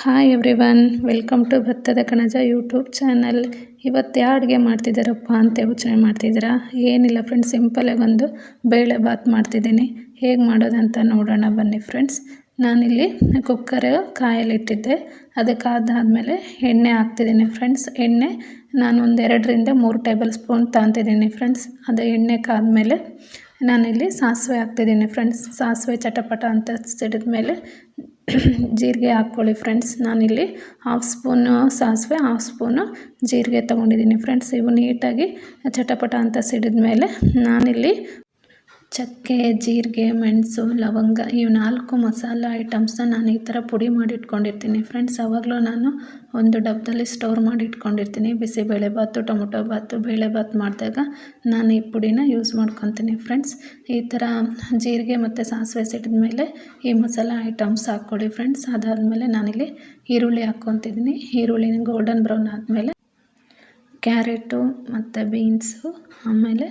Hi everyone welcome to ಭತ್ತದ ಕಣಜ YouTube channel ಇವತ್ತು ಯಾವ ಅಡುಗೆ ಮಾಡ್ತಿದ್ದಾರಪ್ಪ ಅಂತ ಯೋಚನೆ ಮಾಡ್ತಿದ್ದೀರಾ? ಏನಿಲ್ಲ ಫ್ರೆಂಡ್ಸ್ ಸಿಂಪಲಾಗಿ ಒಂದು ಬೇಳೆ ಬಾತ್ ಮಾಡ್ತಿದ್ದೀನಿ. ಹೇಗೆ ಮಾಡೋದಂತ ನೋಡೋಣ ಬನ್ನಿ ಫ್ರೆಂಡ್ಸ್ ನಾನಿಲ್ಲಿ ಕುಕ್ಕರ್ ಕಾಯಲಿಟ್ಟಿದ್ದೆ. ಅದಕ್ಕಾದಾದಮೇಲೆ ಎಣ್ಣೆ ಹಾಕ್ತಿದ್ದೀನಿ ಫ್ರೆಂಡ್ಸ್ ಎಣ್ಣೆ ನಾನು ಒಂದು ಎರಡರಿಂದ ಮೂರು ಟೇಬಲ್ ಸ್ಪೂನ್ ತಗೊತಿದ್ದೀನಿ ಫ್ರೆಂಡ್ಸ್ ಅದು ಎಣ್ಣೆ ಕಾದಮೇಲೆ ನಾನಿಲ್ಲಿ ಸಾಸಿವೆ ಹಾಕ್ತಿದ್ದೀನಿ ಫ್ರೆಂಡ್ಸ್ ಸಾಸಿವೆ ಚಟಪಟ ಅಂತ ಸಿಡಿದ ಮೇಲೆ ಜೀರಿಗೆ ಹಾಕ್ಕೊಳ್ಳಿ ಫ್ರೆಂಡ್ಸ್. ನಾನಿಲ್ಲಿ ಹಾಫ್ ಸ್ಪೂನು ಸಾಸಿವೆ ಹಾಫ್ ಸ್ಪೂನು ಜೀರಿಗೆ ತೊಗೊಂಡಿದ್ದೀನಿ ಫ್ರೆಂಡ್ಸ್. ಇವು ನೀಟಾಗಿ ಚಟಪಟ ಅಂತ ಸಿಡಿದ ಮೇಲೆ ನಾನಿಲ್ಲಿ ಚಕ್ಕೆ, ಜೀರಿಗೆ, ಮೆಣಸು, ಲವಂಗ ಇವು ನಾಲ್ಕು ಮಸಾಲ ಐಟಮ್ಸನ್ನ ನಾನು ಈ ಥರ ಪುಡಿ ಮಾಡಿ ಇಟ್ಕೊಂಡಿರ್ತೀನಿ ಫ್ರೆಂಡ್ಸ್ ಆವಾಗಲೂ ನಾನು ಒಂದು ಡಬ್ಬದಲ್ಲಿ ಸ್ಟೋರ್ ಮಾಡಿ ಇಟ್ಕೊಂಡಿರ್ತೀನಿ ಬಿಸಿಬೇಳೆ ಭಾತು ಟೊಮೊಟೊ ಬಾತು, ಬೇಳೆ ಬಾತ್ ಮಾಡಿದಾಗ ನಾನು ಈ ಪುಡಿನ ಯೂಸ್ ಮಾಡ್ಕೊತೀನಿ. ಫ್ರೆಂಡ್ಸ್ ಈ ಥರ ಜೀರಿಗೆ ಮತ್ತು ಸಾಸಿವೆ ಸಿಡಿದ ಮೇಲೆ ಈ ಮಸಾಲ ಐಟಮ್ಸ್ ಹಾಕ್ಕೊಳ್ಳಿ ಫ್ರೆಂಡ್ಸ್ ಅದಾದಮೇಲೆ ನಾನಿಲ್ಲಿ ಈರುಳ್ಳಿ ಹಾಕ್ಕೊತಿದ್ದೀನಿ. ಈರುಳ್ಳಿನ ಗೋಲ್ಡನ್ ಬ್ರೌನ್ ಆದಮೇಲೆ ಕ್ಯಾರೆಟು ಮತ್ತು ಬೀನ್ಸು, ಆಮೇಲೆ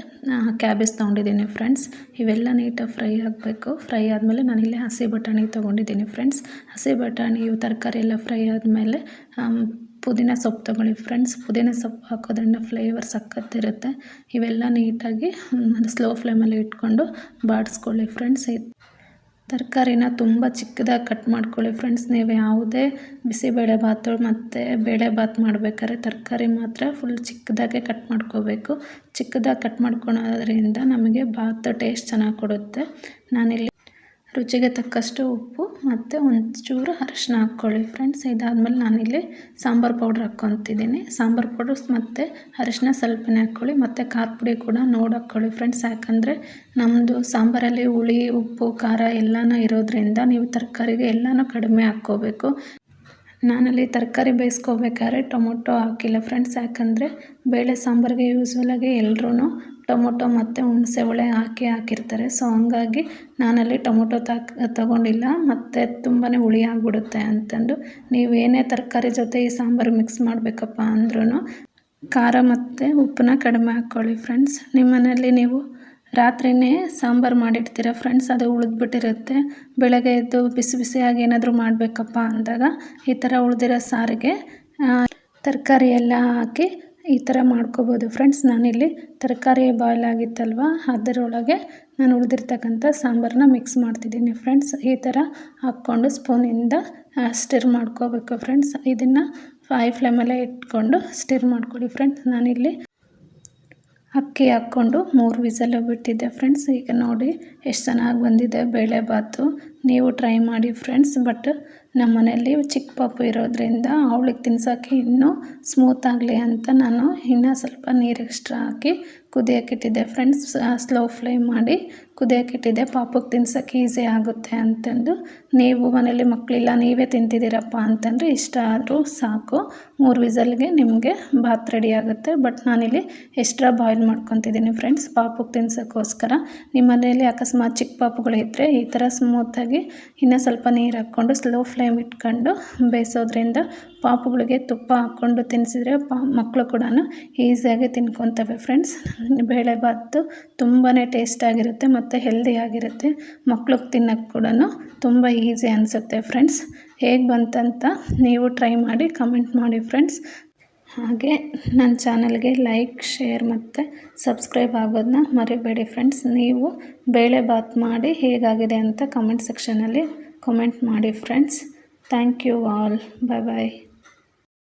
ಕ್ಯಾಬೇಜ್ ತೊಗೊಂಡಿದ್ದೀನಿ ಫ್ರೆಂಡ್ಸ್ ಇವೆಲ್ಲ ನೀಟಾಗಿ ಫ್ರೈ ಆಗಬೇಕು. ಫ್ರೈ ಆದಮೇಲೆ ನಾನಿಲ್ಲಿ ಹಸಿ ಬಟಾಣಿ ತೊಗೊಂಡಿದ್ದೀನಿ ಫ್ರೆಂಡ್ಸ್ ಹಸಿ ಬಟಾಣಿ, ಇವು ತರಕಾರಿ ಎಲ್ಲ ಫ್ರೈ ಆದಮೇಲೆ ಪುದೀನ ಸೊಪ್ಪು ತೊಗೊಳ್ಳಿ ಫ್ರೆಂಡ್ಸ್ ಪುದೀನ ಸೊಪ್ಪು ಹಾಕೋದ್ರಿಂದ ಫ್ಲೇವರ್ ಸಖತ್ತಿರುತ್ತೆ. ಇವೆಲ್ಲ ನೀಟಾಗಿ ಸ್ಲೋ ಫ್ಲೇಮಲ್ಲಿ ಇಟ್ಕೊಂಡು ಬಾಡಿಸ್ಕೊಳ್ಳಿ ಫ್ರೆಂಡ್ಸ್ ತರಕಾರಿನ ತುಂಬ ಚಿಕ್ಕದಾಗಿ ಕಟ್ ಮಾಡ್ಕೊಳ್ಳಿ ಫ್ರೆಂಡ್ಸ್. ನೀವು ಯಾವುದೇ ಬಿಸಿಬೇಳೆ ಭಾತು ಮತ್ತು ಬೇಳೆ ಭಾತ್ ಮಾಡ್ಬೇಕಾದ್ರೆ ತರಕಾರಿ ಮಾತ್ರ ಫುಲ್ ಚಿಕ್ಕದಾಗೆ ಕಟ್ ಮಾಡ್ಕೋಬೇಕು. ಚಿಕ್ಕದಾಗಿ ಕಟ್ ಮಾಡ್ಕೊಳೋದ್ರಿಂದ ನಮಗೆ ಭಾತ್ ಟೇಸ್ಟ್ ಚೆನ್ನಾಗಿ ಕೊಡುತ್ತೆ. ನಾನಿಲ್ಲಿ ರುಚಿಗೆ ತಕ್ಕಷ್ಟು ಉಪ್ಪು ಮತ್ತು ಒಂಚೂರು ಅರಶಿನ ಹಾಕ್ಕೊಳ್ಳಿ. ಫ್ರೆಂಡ್ಸ್ ಇದಾದಮೇಲೆ ನಾನಿಲ್ಲಿ ಸಾಂಬಾರು ಪೌಡ್ರ್ ಹಾಕ್ಕೊತಿದ್ದೀನಿ. ಸಾಂಬಾರು ಪೌಡ್ರ್ ಮತ್ತು ಅರಶಿನ ಸ್ವಲ್ಪನೇ ಹಾಕ್ಕೊಳ್ಳಿ. ಮತ್ತು ಖಾರ ಪುಡಿ ಕೂಡ ನೋಡಿ ಹಾಕ್ಕೊಳ್ಳಿ. ಫ್ರೆಂಡ್ಸ್ ಯಾಕಂದರೆ ನಮ್ಮದು ಸಾಂಬಾರಲ್ಲಿ ಹುಳಿ, ಉಪ್ಪು, ಖಾರ ಎಲ್ಲನೂ ಇರೋದ್ರಿಂದ ನೀವು ತರಕಾರಿಗೆ ಎಲ್ಲನೂ ಕಡಿಮೆ ಹಾಕ್ಕೋಬೇಕು. ನಾನಲ್ಲಿ ತರಕಾರಿ ಬೇಯಿಸ್ಕೋಬೇಕಾದ್ರೆ ಟೊಮೊಟೊ ಹಾಕಿಲ್ಲ. ಫ್ರೆಂಡ್ಸ್ ಯಾಕಂದರೆ ಬೇಳೆ ಸಾಂಬಾರಿಗೆ ಯೂಸ್ವಲಾಗಿ ಎಲ್ಲರೂ ಟೊಮೊಟೊ ಮತ್ತು ಹುಣಸೆ ಹುಳೆ ಹಾಕಿ ಹಾಕಿರ್ತಾರೆ. ಸೊ ಹಂಗಾಗಿ ನಾನಲ್ಲಿ ಟೊಮೊಟೊ ತಾಕ್ ತಗೊಂಡಿಲ್ಲ. ಮತ್ತು ತುಂಬಾ ಹುಳಿ ಆಗಿಬಿಡುತ್ತೆ ಅಂತಂದು ನೀವೇನೇ ತರಕಾರಿ ಜೊತೆ ಈ ಸಾಂಬಾರು ಮಿಕ್ಸ್ ಮಾಡಬೇಕಪ್ಪ ಅಂದ್ರೂ ಖಾರ ಮತ್ತು ಉಪ್ಪನ್ನ ಕಡಿಮೆ ಹಾಕ್ಕೊಳ್ಳಿ ಫ್ರೆಂಡ್ಸ್ ನಿಮ್ಮನೇಲಿ ನೀವು ರಾತ್ರಿಯೇ ಸಾಂಬಾರು ಮಾಡಿಡ್ತೀರ ಫ್ರೆಂಡ್ಸ್ ಅದು ಉಳಿದ್ಬಿಟ್ಟಿರುತ್ತೆ. ಬೆಳಗ್ಗೆ ಎದ್ದು ಬಿಸಿ ಬಿಸಿಯಾಗಿ ಏನಾದರೂ ಮಾಡಬೇಕಪ್ಪ ಅಂದಾಗ ಈ ಥರ ಉಳಿದಿರೋ ಸಾರಿಗೆ ತರಕಾರಿ ಎಲ್ಲ ಹಾಕಿ ಈ ಥರ ಮಾಡ್ಕೋಬೋದು. ಫ್ರೆಂಡ್ಸ್ ನಾನಿಲ್ಲಿ ತರಕಾರಿ ಬಾಯ್ಲ್ ಆಗಿತ್ತಲ್ವ? ಅದರೊಳಗೆ ನಾನು ಉಳಿದಿರ್ತಕ್ಕಂಥ ಸಾಂಬಾರನ್ನ ಮಿಕ್ಸ್ ಮಾಡ್ತಿದ್ದೀನಿ ಫ್ರೆಂಡ್ಸ್ ಈ ಥರ ಹಾಕ್ಕೊಂಡು ಸ್ಪೂನಿಂದ ಸ್ಟಿರ್ ಮಾಡ್ಕೋಬೇಕು ಫ್ರೆಂಡ್ಸ್ ಇದನ್ನು ಫೈ ಫ್ಲೇಮಲ್ಲೇ ಇಟ್ಕೊಂಡು ಸ್ಟಿರ್ ಮಾಡ್ಕೊಳ್ಳಿ ಫ್ರೆಂಡ್ಸ್ ನಾನಿಲ್ಲಿ ಅಕ್ಕಿ ಹಾಕ್ಕೊಂಡು ಮೂರು ವಿಸಲು ಬಿಟ್ಟಿದ್ದೆ ಫ್ರೆಂಡ್ಸ್. ಈಗ ನೋಡಿ, ಎಷ್ಟು ಚೆನ್ನಾಗಿ ಬಂದಿದೆ ಬೇಳೆ ಬಾತು. ನೀವು ಟ್ರೈ ಮಾಡಿ ಫ್ರೆಂಡ್ಸ್, ಬಟ್ ನಮ್ಮ ಮನೆಯಲ್ಲಿ ಚಿಕ್ಕ ಪಾಪು ಇರೋದ್ರಿಂದ ಅವಳಿಗೆ ತಿನ್ಸೋಕ್ಕೆ ಇನ್ನೂ ಸ್ಮೂತ್ ಆಗಲಿ ಅಂತ ನಾನು ಇನ್ನೂ ಸ್ವಲ್ಪ ನೀರು ಎಕ್ಸ್ಟ್ರಾ ಹಾಕಿ ಕುದಿಯೋಕ್ಕಿಟ್ಟಿದ್ದೆ ಫ್ರೆಂಡ್ಸ್ ಸ್ಲೋ ಫ್ಲೇಮ್ ಮಾಡಿ ಕುದಿಯೋಕ್ಕಿಟ್ಟಿದ್ದೆ ಪಾಪಕ್ಕೆ ತಿನ್ಸೋಕ್ಕೆ ಈಸಿ ಆಗುತ್ತೆ ಅಂತಂದು ನೀವು ಮನೇಲಿ ಮಕ್ಕಳಿಲ್ಲ, ನೀವೇ ತಿಂತಿದ್ದೀರಪ್ಪ ಅಂತಂದರೆ ಇಷ್ಟ ಆದರೂ ಸಾಕು. ಮೂರು ವಿಸಲ್ಗೆ ನಿಮಗೆ ಬಾತ್ ರೆಡಿ ಆಗುತ್ತೆ. ಬಟ್ ನಾನಿಲ್ಲಿ ಎಕ್ಸ್ಟ್ರಾ ಬಾಯ್ಲ್ ಮಾಡ್ಕೊತಿದ್ದೀನಿ ಫ್ರೆಂಡ್ಸ್ ಪಾಪಕ್ಕೆ ತಿನ್ಸೋಕ್ಕೋಸ್ಕರ ನಿಮ್ಮ ಮನೆಯಲ್ಲಿ ಅಕಸ್ಮಾತ್ ಚಿಕ್ಕ ಪಾಪುಗಳಿದ್ದರೆ ಈ ಥರ ಸ್ಮೂತಾಗಿ ಇನ್ನೂ ಸ್ವಲ್ಪ ನೀರು ಹಾಕ್ಕೊಂಡು ಸ್ಲೋ ಇಟ್ಕೊಂಡು ಬೇಯಿಸೋದ್ರಿಂದ ಪಾಪುಗಳಿಗೆ ತುಪ್ಪ ಹಾಕ್ಕೊಂಡು ತಿನ್ನಿಸಿದ್ರೆ ಪಾ ಮಕ್ಕಳು ಕೂಡ ಈಸಿಯಾಗಿ ತಿನ್ಕೊತವೆ ಫ್ರೆಂಡ್ಸ್. ಬೇಳೆಭಾತು ತುಂಬಾ ಟೇಸ್ಟಾಗಿರುತ್ತೆ ಮತ್ತು ಹೆಲ್ದಿಯಾಗಿರುತ್ತೆ ಮಕ್ಳಿಗೆ ತಿನ್ನೋಕ್ಕೆ ಕೂಡ ತುಂಬ ಈಸಿ ಅನಿಸುತ್ತೆ ಫ್ರೆಂಡ್ಸ್. ಹೇಗೆ ಬಂತಂತ ನೀವು ಟ್ರೈ ಮಾಡಿ ಕಮೆಂಟ್ ಮಾಡಿ ಫ್ರೆಂಡ್ಸ್. ಹಾಗೆ ನನ್ನ ಚಾನಲ್ಗೆ ಲೈಕ್, ಶೇರ್ ಮತ್ತು ಸಬ್ಸ್ಕ್ರೈಬ್ ಆಗೋದನ್ನ ಮರಿಬೇಡಿ ಫ್ರೆಂಡ್ಸ್. ನೀವು ಬೇಳೆ ಬಾತ್ ಮಾಡಿ ಹೇಗಾಗಿದೆ ಅಂತ ಕಮೆಂಟ್ ಸೆಕ್ಷನಲ್ಲಿ ಕಮೆಂಟ್ ಮಾಡಿ friends thank you all bye bye